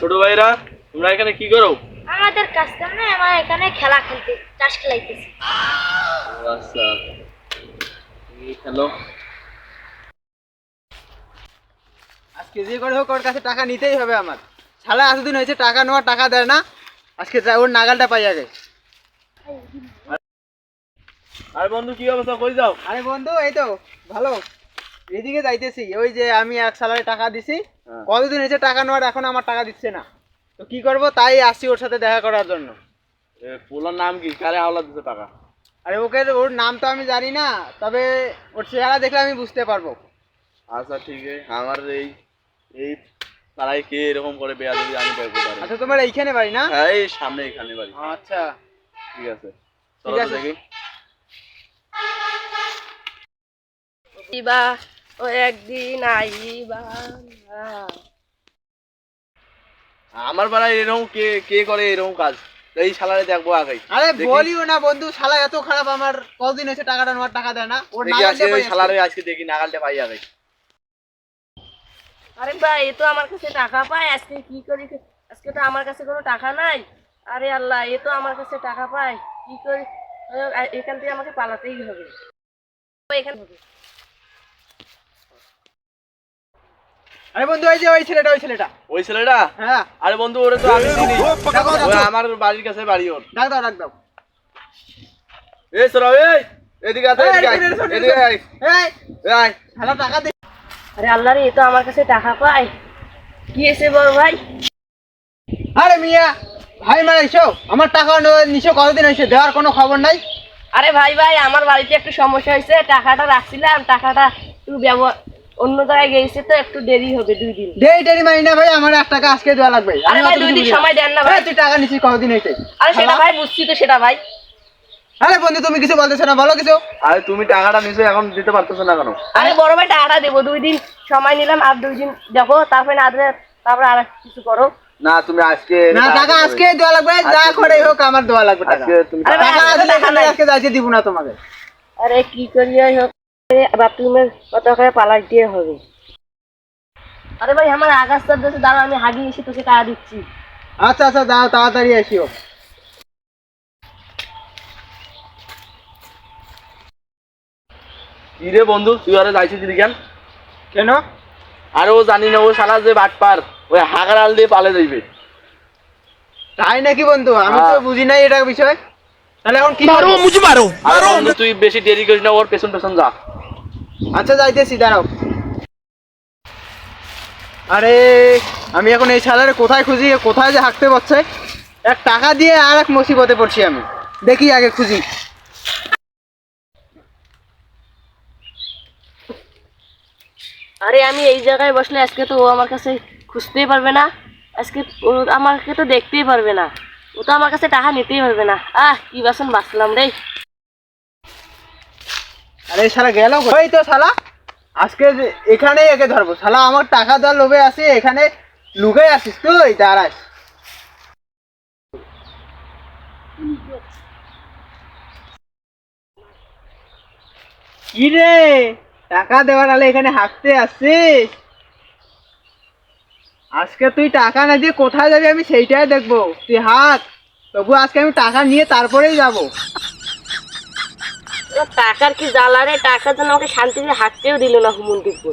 ছোট ভাইরা তোমরা এখানে কি করো? আমাদের কাজ কাম না আমার এখানে খেলা খেলতে চাষ খেলাইতেছি। আচ্ছা খেলো। আজকে যে করে হোক ওর কাছে টাকা নিতেই হবে আমার। শালা এতদিন হয়েছে টাকা নেওয়া টাকা দেয় না। আজকে ওর নাগালটা পাই আগে। আর বন্ধু কি অবস্থা? কই যাও? আরে বন্ধু এই তো ভালো। এদিকে যাইতেছি ওই যে আমি এক সালারে টাকা দিছি হ্যাঁ। কতদিন হয়েছে টাকা নেওয়ার এখন আমার টাকা দিচ্ছে না। তো কি করব তাই আসছি ওর সাথে দেখা করার জন্য। এ, পোলার নাম কি? কারে হাওলা দিছে টাকা? আরে ওকে ওর নাম তো আমি জানি না তবে ওর চেহারা দেখলে আমি বুঝতে পারব। আচ্ছা ঠিক আছে। আমার এই এই তারাই কে এরকম করে বেয়া দেবে আমি দেখব পারি আচ্ছা তোমার এইখানে বাড়ি না? হ্যাঁ এই সামনে এখানে বাড়ি। আচ্ছা। ঠিক আছে। ঠিক চলো আছে। দেখি। ও একদিন আইবা আমার পাড়ায় এরকম কে কে করে এরকম কাজ? এই শালারে দেখব আগে। আরে বলিও না বন্ধু শালা এত খারাপ আমার কতদিন হয়েছে টাকাটা নেওয়ার টাকা দেয় না? ওর নাগাল পাই শালারে আজকে দেখি নাগালটা পাই আগে। আরে ভাই এ তো আমার কাছে টাকা পায় আজকে কি করি? আজকে তো আমার কাছে কোনো টাকা নাই। আরে আল্লাহ এ তো আমার কাছে টাকা পায়। কি করি? এখান থেকে আমাকে পালাতেই হবে। এখান হবে আরে বন্ধু ওই যে ওই ছেলেটা ওই ছেলেটা। ওই ছেলেটা? হ্যাঁ। আরে বন্ধু ওরে তো আমি চিনি। আমার বাড়ির কাছে বাড়ি ওর। ডাক দাও ডাক দাও। এই সরা এই এদিকে আয়, এদিকে আয়, এই আয়। শালা টাকা দে। আরে আল্লাহ রে এ তো আমার কাছে টাকা পায় কি এসে বড় ভাই? আরে মিয়া ভাই মারা এসো আমার টাকা নো- নিশো কতদিন হয়েছে? দেওয়ার কোনো খবর নাই? আরে ভাই ভাই আমার বাড়িতে একটু সমস্যা হয়েছে। টাকাটা রাখছিলাম টাকাটা একটু ব্যবহার অন্য জায়গায় গেছে তো একটু দেরি হবে দুই দিন। দেরি মারি না ভাই আমার এক টাকা আজকে দেওয়া লাগবে। আরে আমি ভাই দুই দিন সময় দেন না ভাই। তুই টাকা নিছিস কতদিন হয়েছে আরে সেটা ভাই বুঝছি তো সেটা ভাই। আরে বন্ধু তুমি কিছু বলতেছো না বলো কিছু। আরে তুমি টাকাটা নিছো এখন দিতে পারতেছো না কেন? আরে বড় ভাই টাকাটা দেবো দুই দিন সময় নিলাম আর দুই দিন দেখো তারপরে না তারপরে আর কিছু করো। না তুমি আজকে না টাকা আজকে দেওয়া লাগবে যা করে হোক আমার দেওয়া লাগবে টাকা। আজকে তুমি টাকা আজকে দিব না তোমাকে। আরে কি করি হোক। বাথরুমের কত করে দিয়ে হবে। আরে ভাই আমার আগাস্তার দেশে দাঁড়া আমি হাগিয়ে এসে তোকে টাকা দিচ্ছি। আচ্ছা আচ্ছা দাও তাড়াতাড়ি রে বন্ধু তুই আরে যাইছিস কেন? কেন? আরে ও জানি না ও শালা যে বাটপার ওই হাগার আল দিয়ে পালে যাইবে। তাই নাকি বন্ধু? আমি তো হ্যাঁ। বুঝি নাই এটা বিষয়। তাহলে এখন কি করব? আর বন্ধু তুই বেশি দেরি করিস না ওর পেছন পেছন যা। আচ্ছা যাইতেছি দাঁড়াও। আরে আমি এখন এই কোথায় খুঁজি কোথায় যে হাঁকতে পারছে? এক টাকা দিয়ে আর এক মুসিবতে পড়ছি আমি। দেখি আগে খুঁজি। আরে আমি এই জায়গায় বসলে আজকে তো ও আমার কাছে খুঁজতেই পারবে না। আজকে ও আমাকে তো দেখতেই পারবে না। ও তো আমার কাছে টাকা নিতেই পারবে না। আহ, কি বাসন বাঁচলাম রে। আরে শালা গেল ওই তো শালা, আজকে এখানেই একে ধরবো। শালা, আমার টাকা দেওয়ার লোভে আছে, এখানে লুকে আসিস তুই, দাঁড়াস। কি রে? টাকা দেওয়ার আলে এখানে হাঁকতে আসছিস আজকে তুই টাকা না দিয়ে কোথায় যাবি আমি সেইটাই দেখব। তুই হাত, তবু আজকে আমি টাকা নিয়ে তারপরেই যাব। টাকার কি জ্বালা রে? টাকার জন্য আমাকে শান্তিতে হাঁটতেও দিল না হুমুন দিব্য